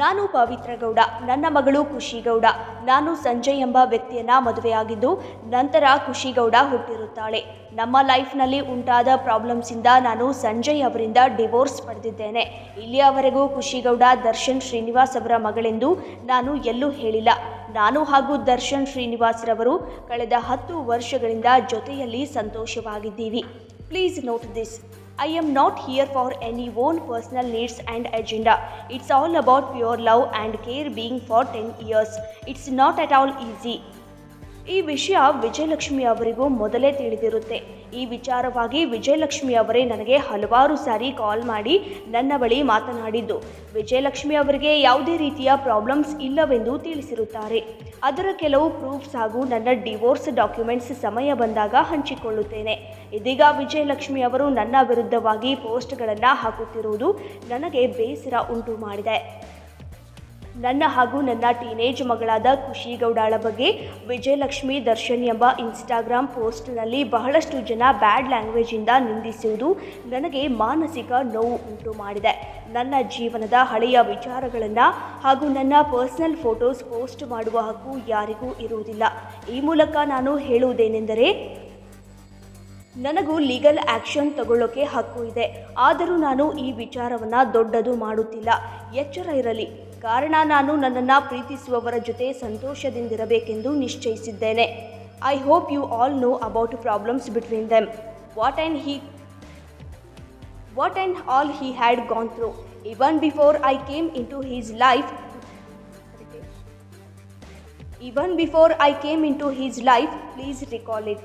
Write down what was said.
ನಾನು ಪವಿತ್ರ ಗೌಡ ನನ್ನ ಮಗಳು ಖುಷಿ ಗೌಡ ನಾನು ಸಂಜಯ್ ಎಂಬ ವ್ಯಕ್ತಿಯನ್ನ ಮದುವೆಯಾಗಿದ್ದು ನಂತರ ಖುಷಿ ಗೌಡ ಹುಟ್ಟಿರುತ್ತಾಳೆ. ನಮ್ಮ ಲೈಫ್ನಲ್ಲಿ ಉಂಟಾದ ಪ್ರಾಬ್ಲಮ್ಸಿಂದ ನಾನು ಸಂಜಯ್ ಅವರಿಂದ ಡಿವೋರ್ಸ್ ಪಡೆದಿದ್ದೇನೆ. ಇಲ್ಲಿಯವರೆಗೂ ಖುಷಿ ಗೌಡ ದರ್ಶನ್ ಶ್ರೀನಿವಾಸ್ ಅವರ ಮಗಳೆಂದು ನಾನು ಎಲ್ಲೂ ಹೇಳಿಲ್ಲ. ನಾನು ಹಾಗೂ ದರ್ಶನ್ ಶ್ರೀನಿವಾಸ್ ರವರು ಕಳೆದ ಹತ್ತು ವರ್ಷಗಳಿಂದ ಜೊತೆಯಲ್ಲಿ ಸಂತೋಷವಾಗಿದ್ದೀವಿ. Please note this. I am not here for any own personal needs and agenda. It's all about pure love and care being for 10 years. It's not at all easy. ಈ ವಿಷಯ ವಿಜಯಲಕ್ಷ್ಮಿ ಅವರಿಗೂ ಮೊದಲೇ ತಿಳಿದಿರುತ್ತೆ. ಈ ವಿಚಾರವಾಗಿ ವಿಜಯಲಕ್ಷ್ಮಿ ಅವರೇ ನನಗೆ ಹಲವಾರು ಸಾರಿ ಕಾಲ್ ಮಾಡಿ ನನ್ನ ಬಳಿ ಮಾತನಾಡಿದ್ದು. ವಿಜಯಲಕ್ಷ್ಮಿ ಅವರಿಗೆ ಯಾವುದೇ ರೀತಿಯ ಪ್ರಾಬ್ಲಮ್ಸ್ ಇಲ್ಲವೆಂದು ತಿಳಿಸಿರುತ್ತಾರೆ. ಅದರ ಕೆಲವು ಪ್ರೂಫ್ಸ್ ಹಾಗೂ ನನ್ನ ಡಿವೋರ್ಸ್ ಡಾಕ್ಯುಮೆಂಟ್ಸ್ ಸಮಯ ಬಂದಾಗ ಹಂಚಿಕೊಳ್ಳುತ್ತೇನೆ. ಇದೀಗ ವಿಜಯಲಕ್ಷ್ಮಿ ಅವರು ನನ್ನ ವಿರುದ್ಧವಾಗಿ ಪೋಸ್ಟ್ಗಳನ್ನು ಹಾಕುತ್ತಿರುವುದು ನನಗೆ ಬೇಸರ ಉಂಟು ಮಾಡಿದೆ. ನನ್ನ ಹಾಗೂ ನನ್ನ ಟೀನೇಜ್ ಮಗಳಾದ ಖುಷಿ ಗೌಡಾಳ ಬಗ್ಗೆ ವಿಜಯಲಕ್ಷ್ಮಿ ದರ್ಶನ್ ಎಂಬ ಇನ್ಸ್ಟಾಗ್ರಾಮ್ ಪೋಸ್ಟ್ನಲ್ಲಿ ಬಹಳಷ್ಟು ಜನ ಬ್ಯಾಡ್ ಲ್ಯಾಂಗ್ವೇಜಿಂದ ನಿಂದಿಸುವುದು ನನಗೆ ಮಾನಸಿಕ ನೋವು ಉಂಟು ಮಾಡಿದೆ. ನನ್ನ ಜೀವನದ ಹಳೆಯ ವಿಚಾರಗಳನ್ನು ಹಾಗೂ ನನ್ನ ಪರ್ಸನಲ್ ಫೋಟೋಸ್ ಪೋಸ್ಟ್ ಮಾಡುವ ಹಕ್ಕು ಯಾರಿಗೂ ಇರುವುದಿಲ್ಲ. ಈ ಮೂಲಕ ನಾನು ಹೇಳುವುದೇನೆಂದರೆ, ನನಗೂ ಲೀಗಲ್ ಆ್ಯಕ್ಷನ್ ತಗೊಳ್ಳೋಕೆ ಹಕ್ಕು ಇದೆ. ಆದರೂ ನಾನು ಈ ವಿಚಾರವನ್ನು ದೊಡ್ಡದು ಮಾಡುತ್ತಿಲ್ಲ. ಎಚ್ಚರ ಇರಲಿ. ಕಾರಣ ನಾನು ನನ್ನನ್ನು ಪ್ರೀತಿಸುವವರ ಜೊತೆ ಸಂತೋಷದಿಂದಿರಬೇಕೆಂದು ನಿಶ್ಚಯಿಸಿದ್ದೇನೆ. I hope you all know about problems between them what and he what and all he had gone through even before I came into his life Even before I came into his life, please recall it.